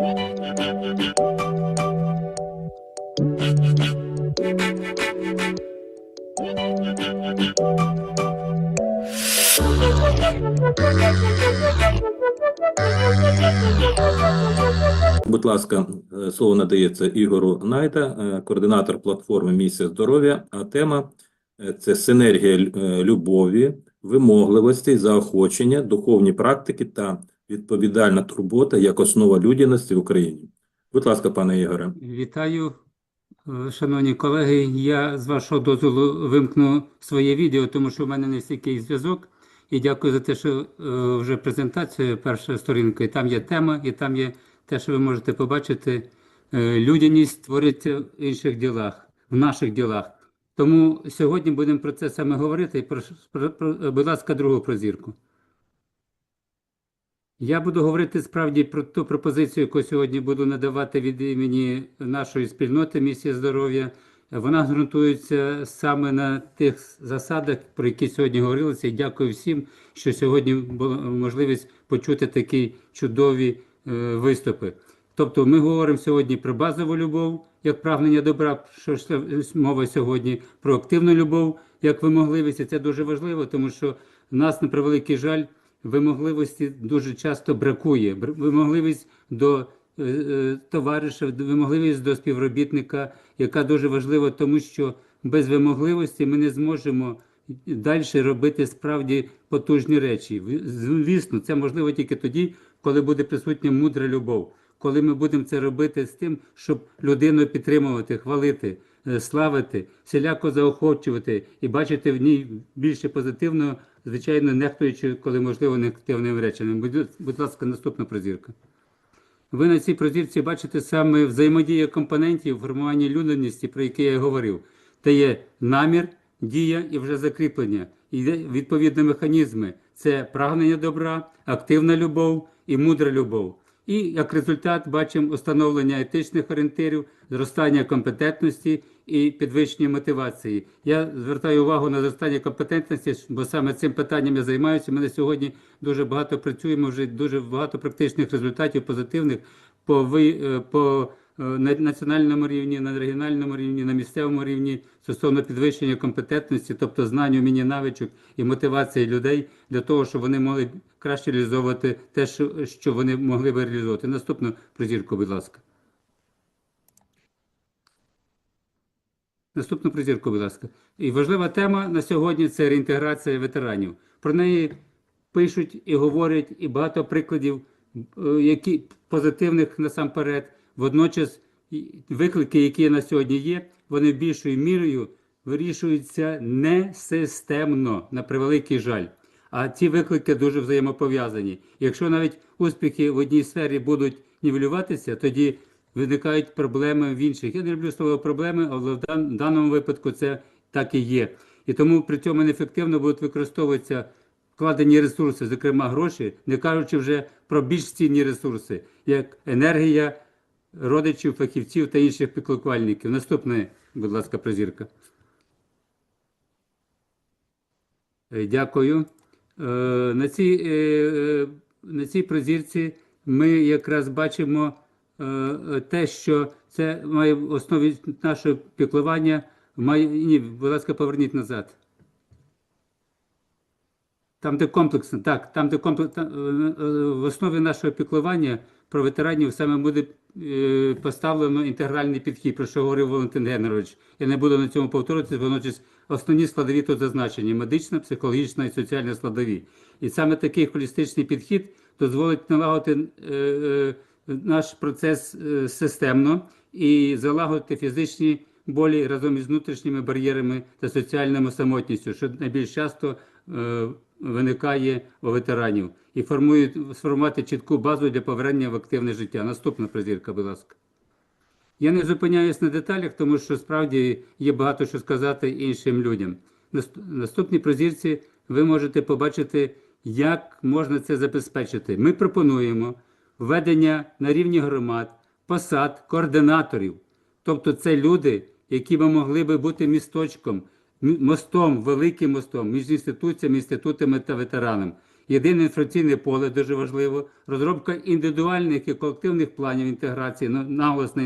Будь ласка, е, слово надається Ігору Найда, е, координатор платформи Місія здоров'я. А тема е, це синергія любові, вимогливості, заохочення, духовні практики та відповідальна турбота як основа людяності в Україні. Будь ласка, пане Ігоре. Вітаю, е, шановні колеги. Я з вашого дозволу вимкну своє відео, тому що в мене не стільки зв'язок. І дякую за те, що е, вже презентація, перша сторінка, і там є тема, і там є те, що ви можете побачити. Е, Людяність твориться в інших ділах, в наших ділах. Тому сьогодні будемо про це саме говорити. І про, про, е, будь ласка, другу прозірку. Я буду говорити справді про ту пропозицію, яку сьогодні буду надавати від імені нашої спільноти місія здоров'я. Вона ґрунтується саме на тих засадах, про які сьогодні говорилося. І дякую всім, що сьогодні була можливість почути такі чудові е, виступи. Тобто, ми говоримо сьогодні про базову любов як прагнення добра, що ж мова сьогодні про активну любов як вимогливість. І це дуже важливо, тому що нас на превеликий жаль вимогливості дуже часто бракує. Бр- Вимогливість до е, е, товариша, вимогливість до співробітника, яка дуже важлива, тому що без вимогливості ми не зможемо далі робити справді потужні речі. Звісно, це можливо тільки тоді, коли буде присутня мудра любов, коли ми будемо це робити з тим, щоб людину підтримувати, хвалити, е, славити, всіляко заохочувати і бачити в ній більше позитивного, звичайно, нехтуючи, коли можливо, негативними речами. Будь, будь ласка, наступна прозірка. Ви на цій прозірці бачите саме взаємодія компонентів формування людяності, про яке я говорив. Це є намір, дія і вже закріплення. І відповідні механізми. Це прагнення добра, активна любов і мудра любов. І як результат бачимо установлення етичних орієнтирів, зростання компетентності і підвищення мотивації. Я звертаю увагу на зростання компетентності, бо саме цим питанням я займаюся. Ми на сьогодні дуже багато працюємо, вже дуже багато практичних результатів позитивних по, е, по на національному рівні, на регіональному рівні, на місцевому рівні стосовно підвищення компетентності, тобто знань, уміння, навичок і мотивації людей для того, щоб вони могли краще реалізовувати те, що, вони могли би реалізовувати. Наступну призірку, будь ласка. Наступну призірку, будь ласка. І важлива тема на сьогодні це реінтеграція ветеранів. Про неї пишуть і говорять, і багато прикладів, е, які позитивних насамперед. Водночас виклики, які на сьогодні є, вони більшою мірою вирішуються не системно, на превеликий жаль. А ці виклики дуже взаємопов'язані. Якщо навіть успіхи в одній сфері будуть нівелюватися, тоді виникають проблеми в інших. Я не люблю слово проблеми, але в дан- даному випадку це так і є. І тому при цьому неефективно будуть використовуватися вкладені ресурси, зокрема гроші, не кажучи вже про більш цінні ресурси, як енергія родичів, фахівців та інших піклувальників. Наступне, будь ласка, прозірка. Е, Дякую. Е, На цій, е, на цій прозірці ми якраз бачимо те, що це має в основі нашого піклування. Має, ні, будь ласка, поверніть назад. Там, де комплексно, так, там, де комплексно, в основі нашого піклування про ветеранів саме буде е, поставлено інтегральний підхід, про що говорив Валентин Генерович. Я не буду на цьому повторюватися, водночас основні складові тут зазначені: медична, психологічна і соціальна складові. І саме такий холістичний підхід дозволить налагодити е, е, наш процес системно і залагодити фізичні болі разом із внутрішніми бар'єрами та соціальною самотністю, що найбільш часто виникає у ветеранів, і формують сформувати чітку базу для повернення в активне життя. Наступна призірка, будь ласка. Я не зупиняюсь на деталях, тому що справді є багато що сказати іншим людям. Наступній прозірці ви можете побачити, як можна це забезпечити. Ми пропонуємо введення на рівні громад, посад, координаторів. Тобто це люди, які би могли би бути місточком, мостом, великим мостом між інституціями, інститутами та ветеранами. єдине інформаційне поле дуже важливо, розробка індивідуальних і колективних планів інтеграції, на- наголос на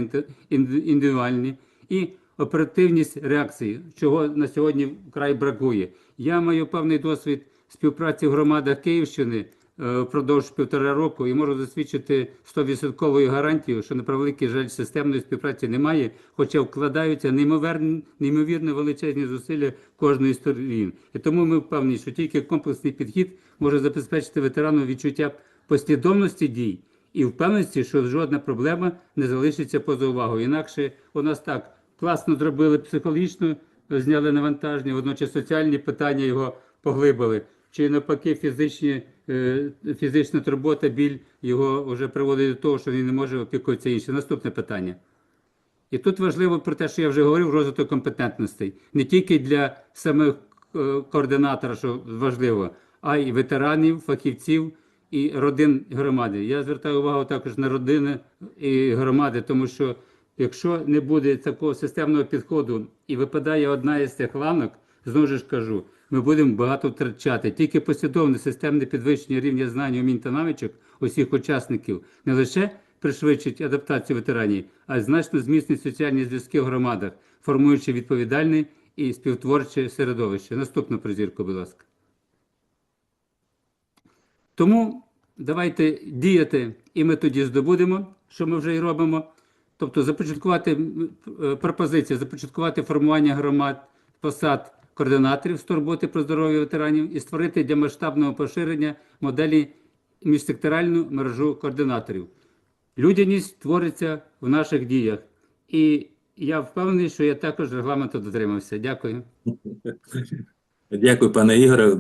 індивідуальні і оперативність реакції, чого на сьогодні вкрай бракує. Я маю певний досвід співпраці в громадах Київщини впродовж півтора року і можу засвідчити 100% гарантію, що на превеликий жаль системної співпраці немає, хоча вкладаються неймовірні, неймовірно величезні зусилля кожної сторін. І тому ми впевнені, що тільки комплексний підхід може забезпечити ветерану відчуття послідовності дій і впевненості, що жодна проблема не залишиться поза увагою. Інакше у нас так класно зробили психологічно, зняли навантаження, водночас соціальні питання його поглибили. Чи навпаки фізичні, е, фізична турбота, біль його вже приводить до того, що він не може опікуватися інше. Наступне питання. І тут важливо про те, що я вже говорив, розвиток компетентностей. Не тільки для самих е, координатора, що важливо, а й ветеранів, фахівців і родин громади. Я звертаю увагу також на родини і громади, тому що якщо не буде такого системного підходу і випадає одна із цих ланок, знову ж кажу, ми будемо багато втрачати. Тільки послідовне системне підвищення рівня знань, умінь та навичок усіх учасників не лише пришвидшить адаптацію ветеранів, а й значно зміцнить соціальні зв'язки в громадах, формуючи відповідальне і співтворче середовище. Наступну призірку, будь ласка. Тому давайте діяти, і ми тоді здобудемо, що ми вже і робимо. Тобто започаткувати пропозиція, започаткувати формування громад, посад координаторів з турботи про здоров'я ветеранів і створити для масштабного поширення моделі міжсекторальну мережу координаторів. Людяність твориться в наших діях. І я впевнений, що я також регламенту дотримався. Дякую. Дякую, пане Ігоре.